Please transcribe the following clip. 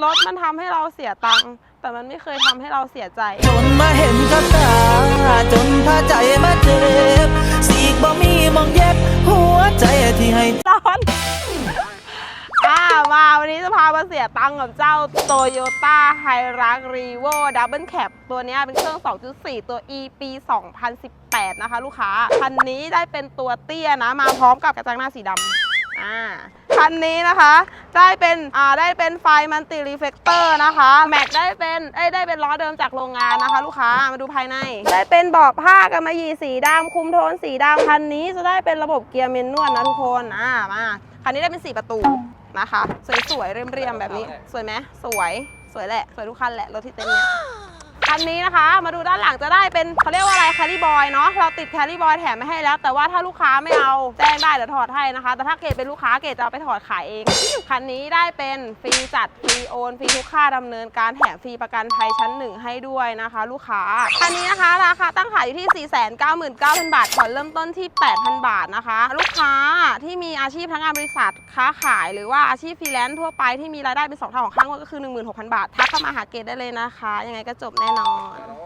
รถมันทำให้เราเสียตังค์แต่มันไม่เคยทำให้เราเสียใจ จนมาเห็นกับตา จนพาใจมาเจ็บสีกบ่มีมองเย็บ หัวใจที่ให้ตอน อ่ามาวันนี้จะพามาเสียตังค์กับเจ้า Toyota h i r u x Revo Double Cab ตัวเนี้ยเป็นเครื่อง 2.4 ตัว E ปี 2018 นะคะ ลูกค้า คันนี้ได้เป็นตัวเตี้ยนะ มาพร้อมกับกระจังหน้าสีดำอ่า คันนี้นะคะได้เป็นอ่าได้เป็นไฟมันติรีเฟกเตอร์นะคะแม็กได้เป็นเอ้ยได้เป็นล้อเดิมจากโรงงานนะคะ ลูกค้ามาดูภายใน ได้เป็นเบาะผ้ากำมะหยี่สีดำคุมโทนสีดำคันนี้จะได้เป็นระบบเกียร์เมนนวลนะทุกคนอ่ามาคันนี้ได้เป็น 4 ประตูนะคะ สวยๆเรียมๆแบบนี้ สวยไหมสวยสวยแหละ สวยทุกคันแหละรถที่เต็นท์เนี้ย คันนี้นะคะ มาดูด้านหลังจะได้เป็นเขาเรียกว่าอะไรแคลรี่บอยเนาะเราติดแคลรี่บอยแถมไม่ให้แล้ว แต่ว่าถ้าลูกค้าไม่เอาแจ้งได้เดี๋ยวถอดให้นะคะ แต่ถ้าเกดเป็นลูกค้าเกดจะเอาไปถอดขายเองคันนี้ได้เป็นฟรีจัดฟรีโอนฟรีทุกค่าดำเนินการแถมฟรีประกันภัยชั้นหนึ่งให้ด้วยนะคะ ลูกค้าคันนี้นะคะราคาตั้งขายอยู่ที่ 499,000 บาทผ่อนเริ่มต้นที่ 8,000 บาทนะคะ ลูกค้า ที่มีอาชีพทั้งงานบริษัทค้าขาย หรือว่าอาชีพฟรีแลนซ์ทั่วไปที่มีรายได้เป็นสองเท่าของข้างก็คือ 16,000 บาททักเข้ามาหาเกรดได้เลยนะคะ ยังไงก็จบแน่นอน